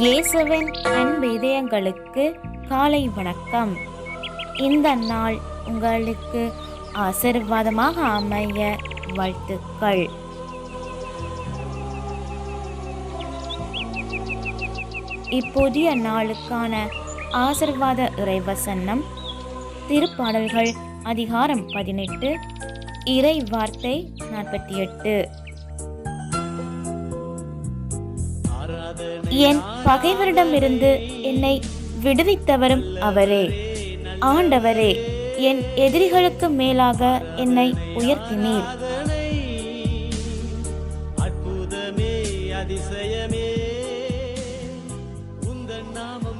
இயேசுவின் அன்பு இதயங்களுக்கு காலை வணக்கம். இந்த நாள் உங்களுக்கு ஆசீர்வாதமாக அமைய வாழ்த்துக்கள். இப்புதிய நாளுக்கான ஆசிர்வாத இறைவசன்னம் திருப்பாடல்கள் அதிகாரம் பதினெட்டு இறை வார்த்தை நாற்பத்தி எட்டு. என் பகைவரிடமிருந்து என்னை விடுவித்தவரும் அவரே. ஆண்டவரே என் எதிரிகளுக்கு மேலாக என்னை உயர்த்தினீர். அற்புதமே அதிசயமே. உந்தன் நாமம்